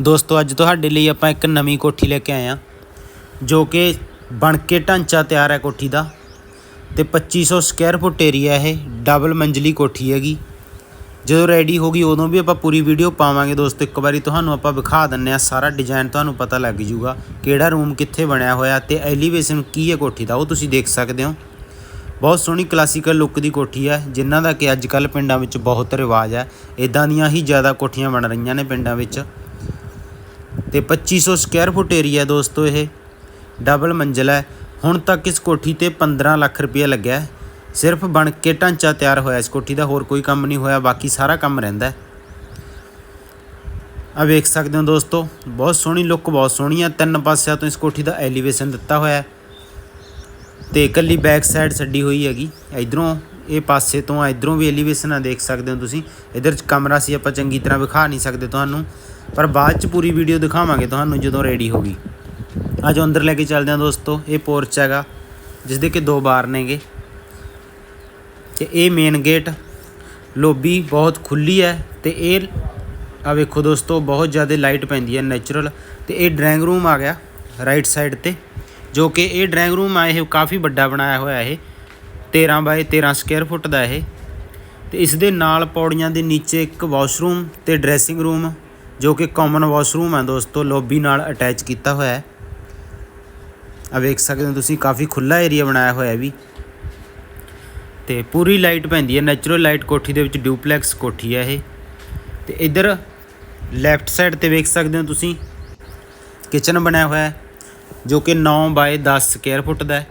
ਦੋਸਤੋ, ਅੱਜ ਤੁਹਾਡੇ ਲਈ ਆਪਾਂ ਇੱਕ ਨਵੀਂ ਕੋਠੀ ਲੈ ਕੇ ਆਏ ਆ ਜੋ ਕਿ ਬਣ ਕੇ ਢਾਂਚਾ ਤਿਆਰ ਹੈ ਕੋਠੀ ਦਾ ਤੇ 2500 ਸਕੁਅਰ ਫੁੱਟ ਏਰੀਆ ਇਹ ਡਬਲ ਮੰਜ਼ਲੀ ਕੋਠੀ ਹੈਗੀ। ਜਦੋਂ ਰੈਡੀ ਹੋ ਗਈ, ਉਦੋਂ ਵੀ ਆਪਾਂ ਪੂਰੀ ਵੀਡੀਓ ਪਾਵਾਂਗੇ ਦੋਸਤੋ। ਇੱਕ ਵਾਰੀ ਤੁਹਾਨੂੰ ਆਪਾਂ ਵਿਖਾ ਦਿੰਨੇ ਆ ਸਾਰਾ ਡਿਜ਼ਾਈਨ ਤੁਹਾਨੂੰ ਪਤਾ ਲੱਗ ਜੂਗਾ ਕਿਹੜਾ ਰੂਮ ਕਿੱਥੇ ਬਣਿਆ ਹੋਇਆ ਤੇ ਐਲੀਵੇਸ਼ਨ ਕੀ ਹੈ ਕੋਠੀ ਦਾ, ਉਹ ਤੁਸੀਂ ਦੇਖ ਸਕਦੇ ਹੋ। ਬਹੁਤ ਸੋਹਣੀ ਕਲਾਸੀਕਲ ਲੁੱਕ ਦੀ ਕੋਠੀ ਹੈ, ਜਿਨ੍ਹਾਂ ਦਾ ਕਿ ਅੱਜ ਕੱਲ ਪਿੰਡਾਂ ਵਿੱਚ ਬਹੁਤ ਰਿਵਾਜ ਹੈ। ਇਦਾਂ ਦੀਆਂ ਹੀ ਜ਼ਿਆਦਾ ਕੋਠੀਆਂ ਬਣ ਰਹੀਆਂ ਨੇ ਪਿੰਡਾਂ ਵਿੱਚ। ਤੇ 2500 ਸਕੁਅਰ ਫੁੱਟ ਏਰੀਆ ਦੋਸਤੋ ਇਹ। ਡਬਲ ਮੰਜ਼ਿਲ ਹੈ। ਹੁਣ ਤੱਕ ਇਸ ਕੋਠੀ ਤੇ 15 ਲੱਖ ਰੁਪਏ ਲੱਗਿਆ ਸਿਰਫ ਬਣ ਕੇ ਢਾਂਚਾ ਤਿਆਰ ਹੋਇਆ ਇਸ ਕੋਠੀ ਦਾ, ਹੋਰ ਕੋਈ ਕੰਮ ਨਹੀਂ ਹੋਇਆ, ਬਾਕੀ ਸਾਰਾ ਕੰਮ ਰਹਿੰਦਾ ਆ ਵੇਖ ਸਕਦੇ ਹੋ ਦੋਸਤੋ, ਬਹੁਤ ਸੋਹਣੀ ਲੁੱਕ ਬਹੁਤ ਸੋਹਣੀ ਆ ਤਿੰਨ ਪਾਸਿਆਂ ਤੋਂ ਇਸ ਕੋਠੀ ਦਾ ਐਲੀਵੇਸ਼ਨ ਦਿੱਤਾ ਹੋਇਆ ਹੈ। ਤੇ ਇਕੱਲੀ ਬੈਕ ਸਾਈਡ ਛੱਡੀ ਹੋਈ ਹੈਗੀ। ਇਧਰੋਂ ਇਹ ਪਾਸੇ ਤੋਂ ਆ, ਇਧਰੋਂ ਵੀ ਐਲੀਵੇਸ਼ਨ ਆ, ਦੇਖ ਸਕਦੇ ਹੋ ਤੁਸੀਂ। ਇਧਰ ਚ ਕਮਰਾ ਸੀ, ਆਪਾਂ ਚੰਗੀ ਤਰ੍ਹਾਂ ਵਿਖਾ ਨਹੀਂ ਸਕਦੇ ਤੁਹਾਨੂੰ। ਪਰ ਬਾਅਦ ਚ ਪੂਰੀ ਵੀਡੀਓ ਦਿਖਾਵਾਂਗੇ ਤੁਹਾਨੂੰ ਜਦੋਂ ਰੈਡੀ ਹੋਗੀ ਅੱਜ ਅੰਦਰ ਲੈ ਕੇ ਚੱਲਦੇ ਹਾਂ ਦੋਸਤੋ, ਇਹ ਪੋਰਚ ਹੈਗਾ ਜਿਸ ਦੇ ਕਿ ਦੋ ਬਾਰ ਨੇਗੇ। ਤੇ ਇਹ ਮੇਨ ਗੇਟ ਲੋਬੀ ਬਹੁਤ ਖੁੱਲੀ ਹੈ ਤੇ ਇਹ ਆ ਵੇਖੋ ਦੋਸਤੋ, ਬਹੁਤ ਜ਼ਿਆਦਾ ਲਾਈਟ ਪੈਂਦੀ ਹੈ ਨੇਚਰਲ ਤੇ ਇਹ ਡਰਾਇੰਗ ਰੂਮ ਆ ਗਿਆ ਰਾਈਟ ਸਾਈਡ ਤੇ, ਜੋ ਕਿ ਇਹ ਡਰਾਇੰਗ ਰੂਮ ਆ, ਇਹ ਕਾਫੀ ਵੱਡਾ ਬਣਾਇਆ ਹੋਇਆ ਇਹ। 13 ਬਾਏ 13 ਸਕੁਅਰ ਫੁੱਟ ਦਾ ਇਹ। ਤੇ ਇਸ ਦੇ ਨਾਲ ਪੌੜੀਆਂ ਦੇ ਨੀਚੇ ਇੱਕ ਵਾਸ਼ਰੂਮ ਤੇ ਡਰੈਸਿੰਗ ਰੂਮ ਜੋ ਕਿ ਕਾਮਨ ਵਾਸ਼ਰੂਮ ਹੈ ਦੋਸਤੋ ਲੌਬੀ ਨਾਲ ਅਟੈਚ ਕੀਤਾ ਹੋਇਆ ਹੈ। ਆ ਵੇਖ ਸਕਦੇ ਹੋ ਤੁਸੀਂ, ਕਾਫੀ ਖੁੱਲਾ ਏਰੀਆ ਬਣਾਇਆ ਹੋਇਆ ਵੀ। ਤੇ ਪੂਰੀ ਲਾਈਟ ਪੈਂਦੀ ਹੈ ਨੈਚੁਰਲ ਲਾਈਟ ਕੋਠੀ ਦੇ ਵਿੱਚ ਡਿਊਪਲੈਕਸ ਕੋਠੀ ਹੈ ਇਹ। ਤੇ ਇੱਧਰ ਲੈਫਟ ਸਾਈਡ ਤੇ ਵੇਖ ਸਕਦੇ ਹੋ ਤੁਸੀਂ ਕਿਚਨ ਬਣਿਆ ਹੋਇਆ ਹੈ, ਜੋ ਕਿ 9 ਬਾਏ 10 ਸਕੁਅਰ ਫੁੱਟ ਦਾ ਹੈ।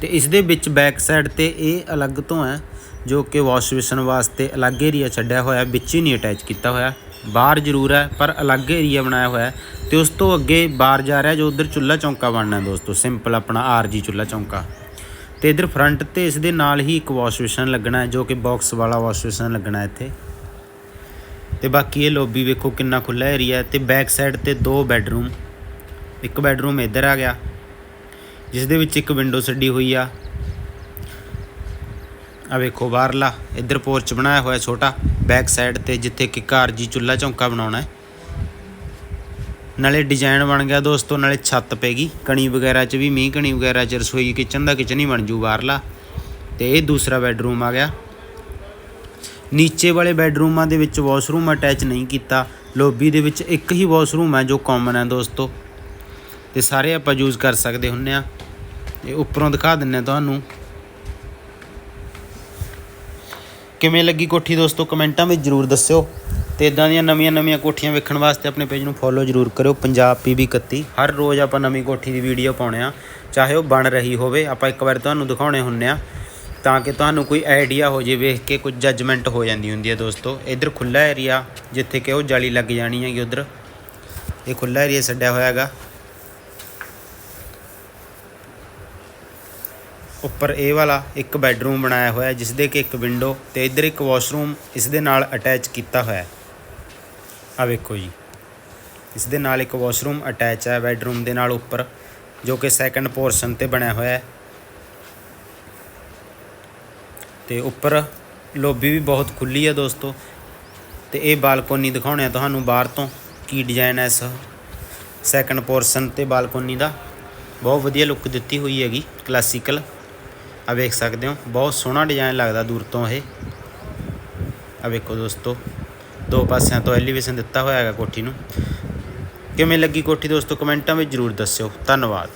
ਤੇ ਇਸ ਦੇ ਵਿੱਚ ਬੈਕ ਸਾਈਡ ਤੇ ਇਹ ਅਲੱਗ ਤੋਂ ਹੈ, ਜੋ ਕਿ ਵਾਸ਼ ਬੇਸਨ ਵਾਸਤੇ ਅਲੱਗ ਏਰੀਆ ਛੱਡਿਆ ਹੋਇਆ, ਵਿੱਚ ਹੀ ਨਹੀਂ ਅਟੈਚ ਕੀਤਾ ਹੋਇਆ। ਬਾਹਰ ਜ਼ਰੂਰ ਹੈ, ਪਰ ਅਲੱਗ ਏਰੀਆ ਬਣਾਇਆ ਹੋਇਆ ਹੈ। ਤੇ ਉਸ ਤੋਂ ਅੱਗੇ ਬਾਹਰ ਜਾ ਰਿਹਾ ਜੋ ਉਧਰ ਚੁੱਲਾ ਚੌਂਕਾ ਬਣਨਾ ਦੋਸਤੋ ਸਿੰਪਲ ਆਪਣਾ ਆਰਜੀ ਚੁੱਲਾ ਚੌਂਕਾ। ਤੇ ਇਧਰ ਫਰੰਟ ਤੇ ਇਸ ਦੇ ਨਾਲ ਹੀ ਇੱਕ ਵਾਸ਼ ਬੇਸਨ ਲੱਗਣਾ ਹੈ, ਜੋ ਕਿ ਬਾਕਸ ਵਾਲਾ ਵਾਸ਼ ਬੇਸਨ ਲੱਗਣਾ ਇੱਥੇ। ਤੇ ਬਾਕੀ ਇਹ ਲੌਬੀ ਵੇਖੋ ਕਿੰਨਾ ਖੁੱਲਾ ਏਰੀਆ ਹੈ, ਤੇ ਬੈਕ ਸਾਈਡ ਤੇ ਦੋ ਬੈੱਡਰੂਮ ਇੱਕ ਬੈੱਡਰੂਮ ਇੱਧਰ ਆ ਗਿਆ, ਜਿਸ ਦੇ ਵਿੱਚ ਇੱਕ ਵਿੰਡੋ ਛੱਡੀ ਹੋਈ ਆ। ਆ ਵੇਖੋ ਬਾਹਰਲਾ, ਇੱਧਰ ਪੋਰਚ ਬਣਾਇਆ ਹੋਇਆ ਛੋਟਾ, ਬੈਕ ਸਾਈਡ ਤੇ ਜਿੱਥੇ ਕਿ ਘਰ ਜੀ ਚੁੱਲਾ ਚੌਂਕਾ ਬਣਾਉਣਾ ਹੈ। ਨਾਲੇ ਡਿਜ਼ਾਈਨ ਬਣ ਗਿਆ ਦੋਸਤੋ, ਨਾਲੇ ਛੱਤ ਪੈਗੀ ਕਣੀ ਵਗੈਰਾ 'ਚ ਵੀ ਮੀਂਹ, ਕਣੀ ਵਗੈਰਾ 'ਚ ਰਸੋਈ ਕਿਚਨ ਦਾ ਕਿਚਨ ਹੀ ਬਣ ਜੂ ਬਾਹਰਲਾ। ਤੇ ਇਹ ਦੂਸਰਾ ਬੈੱਡਰੂਮ ਆ ਗਿਆ। ਨੀਚੇ ਵਾਲੇ ਬੈੱਡਰੂਮਾਂ ਦੇ ਵਿੱਚ ਵਾਸ਼ਰੂਮ ਅਟੈਚ ਨਹੀਂ ਕੀਤਾ। ਲੋਬੀ ਦੇ ਵਿੱਚ ਇੱਕ ਹੀ ਵਾਸ਼ਰੂਮ ਹੈ ਜੋ ਕਾਮਨ ਹੈ ਦੋਸਤੋ। ਤੇ ਸਾਰੇ ਆਪਾਂ ਯੂਜ਼ ਕਰ ਸਕਦੇ ਹੁੰਨੇ ਆ। ਤੇ ਉੱਪਰੋਂ ਦਿਖਾ ਦਿੰਨੇ ਆ ਤੁਹਾਨੂੰ। ਕਿਵੇਂ ਲੱਗੀ ਕੋਠੀ ਦੋਸਤੋ? ਕਮੈਂਟਾਂ ਵਿੱਚ ਜਰੂਰ ਦੱਸਿਓ। ਤੇ ਇਦਾਂ ਦੀਆਂ ਨਵੀਆਂ ਨਵੀਆਂ ਕੋਠੀਆਂ ਵੇਖਣ ਵਾਸਤੇ ਆਪਣੇ ਪੇਜ ਨੂੰ ਫੋਲੋ ਜਰੂਰ ਕਰਿਓ। ਪੰਜਾਬ ਪੀਬੀ 31 ਹਰ ਰੋਜ਼ ਆਪਾਂ ਨਵੀਂ ਕੋਠੀ ਦੀ ਵੀਡੀਓ ਪਾਉਣੇ ਆ। ਚਾਹੇ ਉਹ ਬਣ ਰਹੀ ਹੋਵੇ, ਆਪਾਂ ਇੱਕ ਵਾਰ ਤੁਹਾਨੂੰ ਦਿਖਾਉਣੇ ਹੁੰਨੇ ਆ। ਤਾਂ ਕਿ ਤੁਹਾਨੂੰ ਕੋਈ ਆਈਡੀਆ ਹੋ ਜੇ, ਵੇਖ ਕੇ ਕੁਝ ਜੱਜਮੈਂਟ ਹੋ ਜਾਂਦੀ ਹੁੰਦੀ ਹੈ ਦੋਸਤੋ। ਇੱਧਰ ਖੁੱਲਾ ਏਰੀਆ ਜਿੱਥੇ ਕਿ ਉਹ ਜਾਲੀ ਲੱਗ ਜਾਣੀ ਹੈਗੀ ਉਧਰ। ਇਹ ਖੁੱਲਾ ਏਰੀਆ ਛੱਡਿਆ ਹੋਇਆ ਹੈਗਾ। ਉੱਪਰ ਇਹ ਵਾਲਾ ਇੱਕ ਬੈੱਡਰੂਮ ਬਣਾਇਆ ਹੋਇਆ ਜਿਸ ਦੇ ਕਿ ਇੱਕ ਵਿੰਡੋ ਤੇ ਇੱਧਰ ਇੱਕ ਵਾਸ਼ਰੂਮ ਇਸ ਦੇ ਨਾਲ ਅਟੈਚ ਕੀਤਾ ਹੋਇਆ ਆ ਵੇਖੋ ਜੀ। ਇਸ ਦੇ ਨਾਲ ਇੱਕ ਵਾਸ਼ਰੂਮ ਅਟੈਚ ਹੈ, ਬੈੱਡਰੂਮ ਦੇ ਨਾਲ ਉੱਪਰ, ਜੋ ਕਿ ਸੈਕੰਡ ਪੋਰਸ਼ਨ ਤੇ ਬਣਿਆ ਹੋਇਆ ਹੈ। ਤੇ ਉੱਪਰ ਲੋਬੀ ਵੀ ਬਹੁਤ ਖੁੱਲੀ ਹੈ ਦੋਸਤੋ। ਤੇ ਇਹ ਬਾਲਕੋਨੀ ਦਿਖਾਉਣੇ ਆ ਤੁਹਾਨੂੰ ਬਾਹਰ ਤੋਂ ਕੀ ਡਿਜ਼ਾਈਨ ਹੈ ਇਸ ਸੈਕੰਡ ਪੋਰਸ਼ਨ ਤੇ ਬਾਲਕੋਨੀ ਦਾ। ਬਹੁਤ ਵਧੀਆ ਲੁੱਕ ਦਿੱਤੀ ਹੋਈ ਹੈਗੀ ਕਲਾਸੀਕਲ ਆ ਵੇਖ ਸਕਦੇ ਹੋ, ਬਹੁਤ ਸੋਹਣਾ ਡਿਜ਼ਾਈਨ ਲੱਗਦਾ ਦੂਰ ਤੋਂ ਇਹ। ਆ ਵੇਖੋ ਦੋਸਤੋ, ਦੋ ਪਾਸਿਆਂ ਤੋਂ ਐਲੀਵੇਸ਼ਨ ਦਿੱਤਾ ਹੋਇਆ ਹੈਗਾ ਕੋਠੀ ਨੂੰ। ਕਿਵੇਂ ਲੱਗੀ ਕੋਠੀ ਦੋਸਤੋ, ਕਮੈਂਟਾਂ ਵਿੱਚ ਜਰੂਰ ਦੱਸਿਓ। ਧੰਨਵਾਦ।